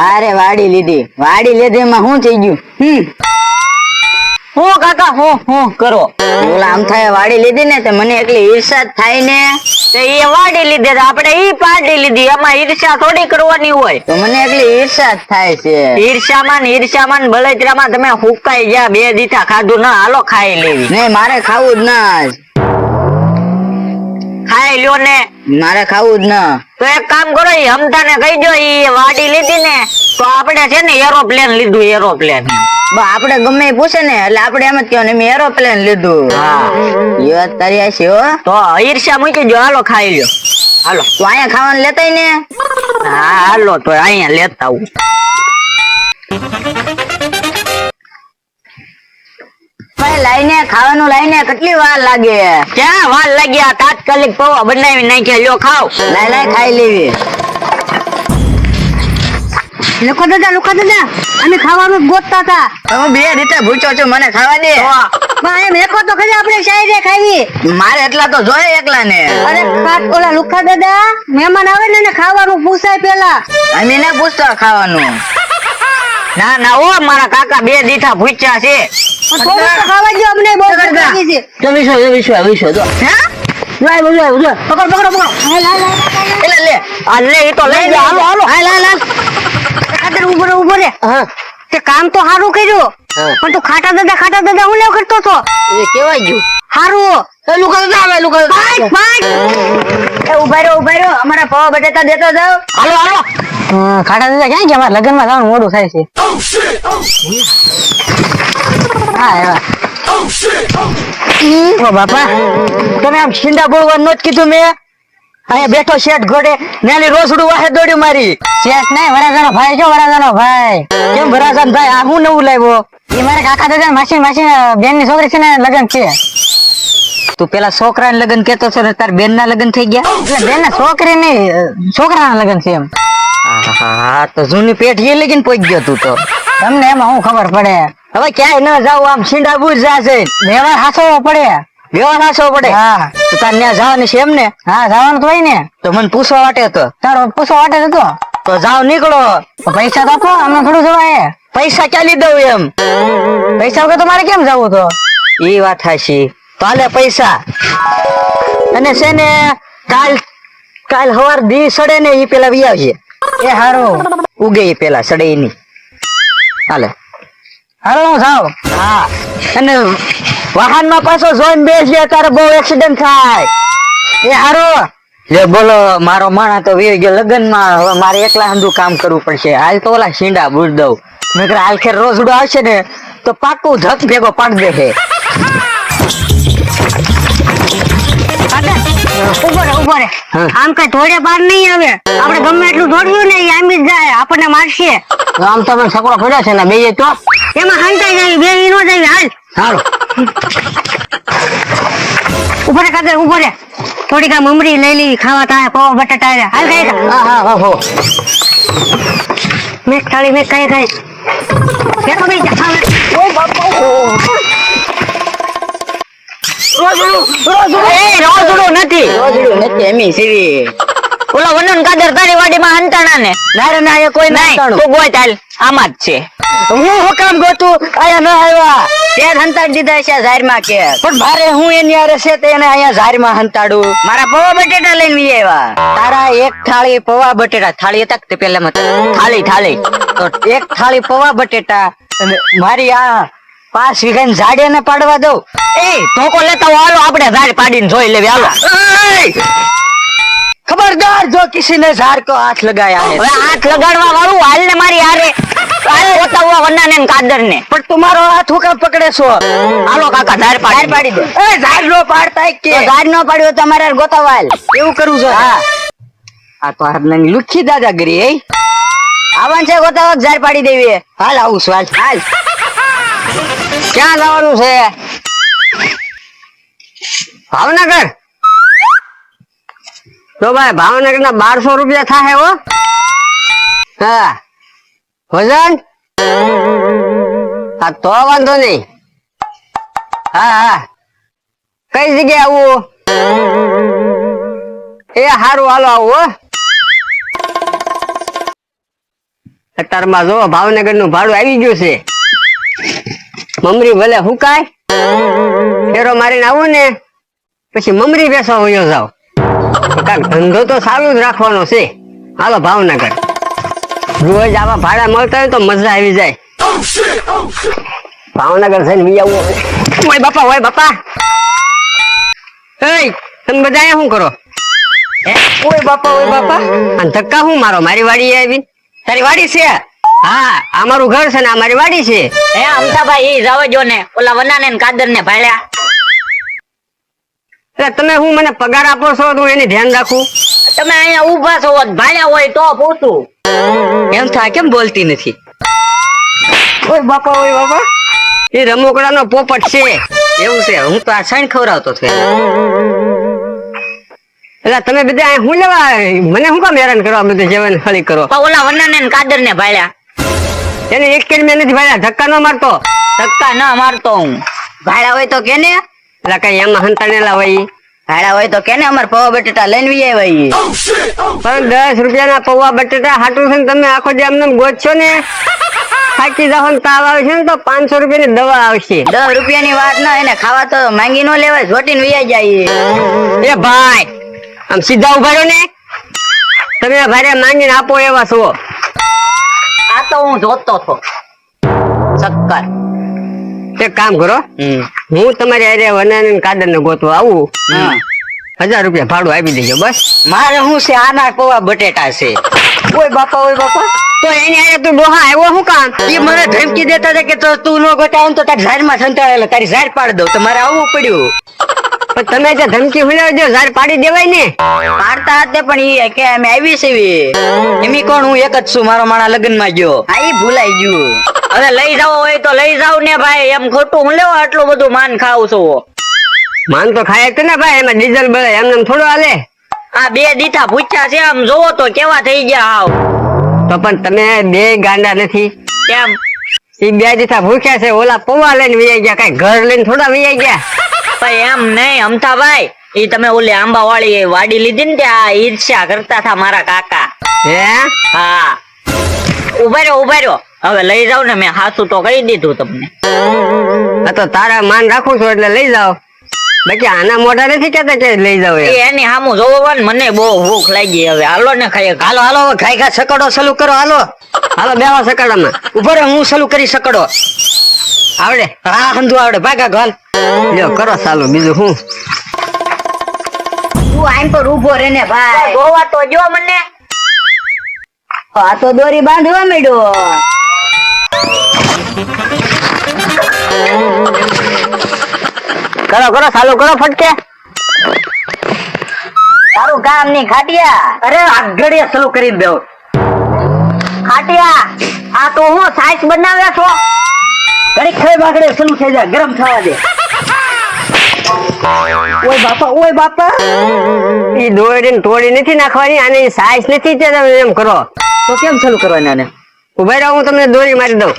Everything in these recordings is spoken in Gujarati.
વારે વાડી લીધી. વાડી લીધી માં શું થઈ ગયું? હમ. હો કાકા હો હો કરો? ઓલા આમ થાય વાડી લીધી ને તે મને એટલી ઈર્ષા થાય ને. તે એ વાડી લીધે આપણે ઈ પાડી લીધી. એમાં ઈર્ષા થોડી કરવાની હોય. તો મને એટલી ઈર્ષા થાય છે. ઈર્ષામાં ઈર્ષામાં બળતરામાં તમે હુકાઈ ગયા બે દીઠા ખાધું ના હાલો ખાઈ લેવી. નહીં મારે ખાવું જ ના ખાઈ લ્યો ને. મારે ખાવું જ ના. તો એક કામ કરો ઈ હમતાને કહી દો ઈ વાડી લીધી ને તો આપણે છે ને એરોપ્લેન લીધું એરોપ્લેન બા આપણે ગમે પૂછે ને એટલે આપણે એમ જ કહેવાનું મેં એરોપ્લેન લીધું. હા. એ વાત તારી હશે હો. તો ઈર્ષા મૂકી દો હાલો ખાઈ લ્યો. હાલો. તો અહીંયા ખાવાનું લેતાય ને? હા હાલો તો અહીંયા લેતા આવું. લાઈને ખાવાનું લઈને કેટલી વાર લાગે? ક્યાં વાર લાગ્યા તાત્કાલિક પૌવા બદલાવી નાખ્યા. લ્યો ખાવ લઈ લઈ ખાઈ લેવી. લોકો દાદા લોકો દાદા. અમે ખાવાનું ગોતતા હતા. તમે બે રીતે ભૂચો છો મને ખાવા દે. પણ એમ એકો તો ખરી આપણે શાયરે ખાવી. મારે એટલા તો જોઈએ એકલા ને અરે ઓલા લુખા દાદા મહેમાન આવે ને ખાવાનું પૂછાય પેલા અમે ના પૂછતા ખાવાનું. ના ના ઓ મારા કાકા બે દીઠા ભૂચ્યા છે. થોડું તો ખાવા દો અમને બહુ ભૂખ લાગી છે. તો વિશ્વ જો વિશ્વ વિશ્વ જો. લાય, લાય, લાય. પકડ પકડ પકડ. હાલ, હાલ, હાલ, હાલ, હાલ. એટલે લે આ લે તો લઈ જા હાલો હાલો. હાલ હાલ હાલ. ખાતર ઊભો ઊભો રે. તે કામ તો સારું કર્યું. પણ તું ખાટા દાદા ખાટા દાદા હું લેવ કરતો હતો? એ કેવાય ગયું. સારું એ લુકા તો આવે લુકા તો આવે. એ ઊભા રહ્યો ઊભા રહ્યો અમારા પવા બટેટા દેતો જાવ હાલો હાલો. ખાટા દાદા ક્યાં ગયા? લગ્નમાં જવાનું મોડું થાય છે. હા એવા. ઓ બાપા. તમે આમ છીંડા બોલવાનું નો જ કીધું મેં. અહીંયા બેઠો શેઠ ઘોડે. નાની રોસડું વાહે દોડ્યું મારી. શેઠ નહીં વરાજાનો ભાઈ છો વરાજાનો ભાઈ. કેમ વરાજાનો ભાઈ? આ હું નવું લાવ્યો? એ મારા કાકા દાદા માસી માસી બેનની છોકરી છે ને લગ્ન છે. તું પેલા છોકરા લગ્ન કેતો છો ને તાર બેન ના લગ્ન થઈ ગયા? એટલે બેન ના છોકરી નહીં છોકરાના લગ્ન છે એમ. હા તો જૂની પેઠી લગીને પહોંચ ગયો તું તો. તમને એમાં હું ખબર પડે? હવે ક્યાંય ન જાવ આમ છીંડા બુજ જાશે વ્યવહાર હાસવો પડે. વ્યવહાર હાસવો પડે? હા. તો તાર ત્યાં જવાની છે એમ ને? હા જવાનું તો હોય ને. તો મને પૂછવા વાટે તો તારો પૂછવા વાટે હતો. તો જાવ નીકળો. પૈસા તો આપો અમને થોડું જવાય. પૈસા ચાલી દઉં એમ? પૈસા વગર મારે કેમ જવું તો? ઈ વાત હાશી હાલે પૈસા. અને છે ને, કાલ કાલ હવાર દી સડે ને એ પેલા વી એ હારો. ઉગે એ પેલા સડે ની. હાલે. હાલો હું જાઉં હા. અને વાહનમાં પાછો જોઈને બેસીએ તારે બહુ એક્સિડન્ટ થાય. એ હારો. લે, બોલો, મારો માણા તો વી ગયો લગ્નમાં હવે મારે એકલા હંધુ કામ કરવું પડશે. હાલ તો ઓલા શીંડા બુજ દઉં. નકર હાલ ખેર રોજડો આવશે ને, તો પાકું ધક ભેગો પાડી દે ઊભો રે ઊભો રે હા. આમ કઈ થોડે બાર નહીં આવે. આપણે ગમે એટલું દોડ્યું ને એ આમી જ જાય આપણને મારશે. આમ તમે છકડો સકડો છે ને બે તો. એમાં હંતાઈ જાય બે ઈ નો જાય હાલ. સારું ઊભો રે ઊભો રે થોડીક આ મમરી લઈ લેવી ખાવા થાય પવા બટાટા. હાલ કઈ હા હા હા હો. મેં થાળી મેં કઈ કઈ ખાવા. એ રોજડું નથી. રોજડું નથી એમી સીવી. ઓલા વનન કાદર તારી વાડીમાં હંતાણા ને ના ના એ કોઈ નહીં તું ગોય ચાલ આમાં જ છે. હું હું ગોતું? આયા ન આવ્યા. તે જ દીધા છે ઝારમાં કે પણ મારે હું એની હારે છે તે એને અહીંયા જાહેરમાં હંતાડું. મારા પૌવા બટેટા લઈને વી આવ્યા. તારા એક થાળી પૌવા બટેટા. થાળી હતા તે પેલા મત થાળી થાળી. તો એક થાળી પૌવા બટેટા અને મારી આ પાંચ વીઘાની ઝાડે ને પાડવા દઉં. એ ધોકો લેતા હાલો આપણે ઝાડ પાડીને જોઈ લેવી હાલો. ખબરદાર જો કિસી ને ઝાડ કો હાથ લગાયા હે હવે હાથ લગાડવા વાળું હાલ ને મારી હારે. હાલ પોતા ને કાદર પણ તમારો હાથ હું કામ પકડે છો. હાલો કાકા ઝાડ પાડી પાડી દો. એ ઝાડ નો પાડતા કે? ઝાડ નો પાડ્યો તમારે ગોતાવાલ. એવું કરવું છે. હા. આ તો હાથ નાની લુખી દાદાગીરી એ આવન છે ગોતાવા ઝાડ પાડી દેવી. હાલ આવું હાલ હાલ. ક્યાં જવાનું છે? ભાવનગર? તો ભાઈ ભાવનગર ના બારસો રૂપિયા થાય હો. હા. ભોજન? હા, તો વાંધો નહીં. હા હા. કઈ જગ્યાએ આવું? એ હારું, હાલો આવું અત્યારમાં જો ભાવનગરનું ભાડું આવી ગયું છે. મમરી ભલે હુકાય ફેરો મારીને આવું ને, પછી મમરી બેસવા વયો જાવ કાંઈક ધંધો તો સારું જ રાખવાનો છે. હાલો ભાવનગર. રોજ આવા ભાડા મળતા હોય તો મજા આવી જાય. ભાવનગર થઈને બી આવું હોય બાપા હોય બાપા. એ તમે બધા શું કરો? ઓય બાપા ઓય બાપા. અને ધક્કા હું મારો? મારી વાડી આવી તારી વાડી છે? હા અમારું ઘર છે ને આ મારી વાડી છે. હે અમતાભાઈ ઈ જાવ જો ને ઓલા વનાને ને કાદર ને ભાળ્યા. એટલે તમે હું મને પગાર આપો છો તો એની ધ્યાન રાખું. તમે અહીંયા ઊભા છો ભાળ્યા હોય તો પૂછું. એમ થા કેમ બોલતી નથી? ઓય બાપા ઓય બાપા. એ રમકડાનો પોપટ છે. એવું છે હું તો આ સાઈન ખવડાવતો છું એટલે તમે બધા હું લેવા મને શું કામ હેરાન કરવા બધું જેવન ખાલી કરો? ઓલા વનાને ને કાદર ને ભાળ્યા. એને એક મેં નથી ભાઈ ધક્કા ન મારતો. ધક્કા ન મારતો હું. ભાડા હોય તો કેને? એટલે કઈ એમાં હંતાણેલા હોય ભાડા હોય તો કેને? અમાર પૌવા બટેટા લઈને વી આવ્યા પણ દસ રૂપિયાના પૌવા બટેટા હાટું છે ને તમે આખો જે આમને ગોતશો ને થાકી જાવ ને તાવ આવે છે ને તો પાંચસો રૂપિયાની દવા આવશે. દસ રૂપિયાની વાત ના એને ખાવા તો માંગી નો લેવાય જોટીને વી જાય એ ભાઈ આમ સીધા ઊભા રહ્યો ને. તમે ભારે માંગીને આપો એવા છો. તો હું જોતો હતો ચક્કર એક કામ કરો. હું તમારી આરે વનાને કાદર ને ગોતવા આવું. હજાર રૂપિયા ભાડું આપી દેજો બસ. મારે હું છે આના પૌવા બટેટા છે? ઓય બાપા ઓય બાપા. તો એની હારે તું ડોહા આવ્યો શું કામ? એ મને ધમકી દેતા હતા કે તો તું નો ગોતાવ તો તારી ઝાડમાં સંતાડેલો તારી ઝાડ પાડી દઉં તો મારે આવવું પડ્યું. પણ તમે જે ધમકી હુલાવજો ઝાડ પાડી દેવાય ને. પાડતા હતા પણ એ કે અમે આવી છે એમી કોણ? હું એક જ છું મારો માણા લગ્નમાં ગયો. આ ઈ ભૂલાઈ ગયું. હવે લઈ જાવ હોય તો લઈ જાવ ને ભાઈ. એમ ખોટું હું લેવા આટલું બધું માન ખાવ છું માન તો ખાય છે ને ભાઈ એમાં ડીઝલ બળે એમને એમ થોડું હાલે. આ બે દીઠા પૂછ્યા છે આમ જોવો તો કેવા થઈ ગયા હાવ. તો પણ તમે બે ગાંડા નથી. કેમ? એ બે દીઠા ભૂખ્યા છે ઓલા પૌવા લઈને વી ગયા કઈ ઘર લઈને થોડા વી ગયા. એમ નહીં અમથાભાઈ ઈ તમે ઓલી આંબા વાળી વાડી લીધી ને ત્યાં ઈર્ષ્યા કરતા હતા મારા કાકા? હે? હા. ઊભા રહ્યો ઊભા રહ્યો. હવે લઈ જાવ ને મેં હાસુ તો કહી દીધું તમને. આ તો તારા માન રાખું છું એટલે લઈ જાઓ. બાકી આના મોઢા નથી કેતા કે લઈ જાવ એની સામું જોવો ને મને બહુ ભૂખ લાગી હવે. હાલો ને ખાઈ હાલો હાલો ખાઈ ખા સકડો સલુ કરો હાલો. હાલો બેવા સકડામાં. ઊભો રે હું સલુ કરી સકડો આવડે? હા હંધુ આવડે. ભાગા ઘાલ લ્યો કરો ચાલો બીજું હું? તું આઈન પર ઊભો રે ને ભાઈ. ગોવા તો જો મને. આ તો દોરી બાંધવા માંડ્યો. કરો કરો ચાલુ કરો ફટકે. તારું કામની ખાટિયા. અરે આગળ સલું કરી દેવ ખાટિયા આ તો હું સાઈસ બનાવ્યા છો? ઘડી ખાઈ બાગડે સલું થઈ જાય ગરમ થવા દે. ઓય બાપા ઓય બાપા. ઈ દોરી તોડી નથી નાખવાની અને સાઈઝ નથી તે તમે એમ કરો. તો કેમ ચાલુ કરવાના ને ઊભા રહો હું તમને દોરી મારી દઉં.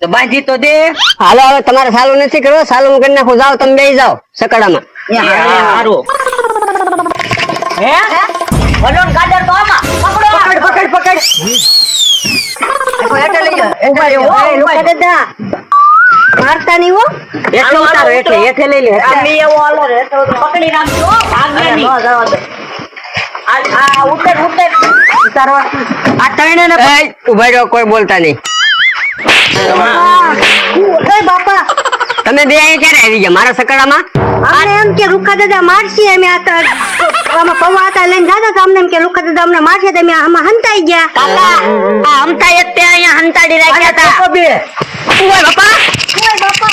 તો બાંધી તો દે. હાલો હવે તમારે સાલું નથી કરવો સાલું કરી નાખું. જાઓ તમે બે જાઓ સકડામાં હારું. હે વલોન કાદર તો આમાં પકડો પકડ પકડ હેઠે લઈ જાઓ. હેઠે લઈ જાઓ. એ લોકો દાદા મારતા નહીં હો. એટલે ઉતારો. એટલે એટલે લઈ લે આમી એવો આલો રે તો પકડી નાખજો ભાગને ન નહીં આ આ ઉતર ઉતર. ઉતારવા. આ ત્રણે ને ઊભા રહ્યો કોઈ બોલતા નહીં. તમે બે અહીંયા ક્યારે આવી ગયા? મારા સકડામાં અમને એમ કે રૂખા દાદા મારશે અમે આ આમાં પૌવા હતા લઈને જાતા હતા અમને એમ કે રૂખા દાદા અમને મારશે તમે અમે આમાં હંતાઈ ગયા. કાકા આ હંતાઈ જ તે અહીંયા હંતાડી રાખ્યા હતા. બે. બાપા? ઓય બાપા.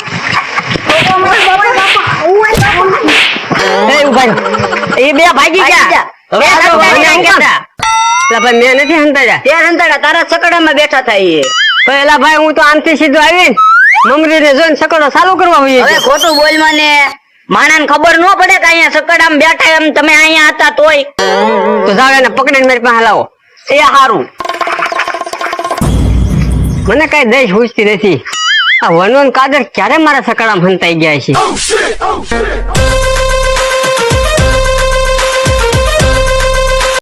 ઓય બાપા બાપા. ઓય બાપા. એ ઊભા એ બે ભાગી ગયા. હવે આ ભાઈ મેં નથી હંતાડ્યા. ત્યાં હંતાડા તારા સકડામાં બેઠા થાય પેલા ભાઈ હું તો આમથી સીધો આવીને મમરીને જોઈને સકડો ચાલુ કરવા હોય હવે ખોટું બોલ મને માણસ ખબર ન પડે કે અહીંયા સકડામ બેઠા એમ તમે અહીંયા હતા તોય. તો જાવ એને પકડીને મારી પાસે લાવો. એ હારું. મને કઈ દેશ પૂછતી નથી. આ વનવન ને કાદર ક્યારે મારા સકડામ હંતાઈ ગયા છે?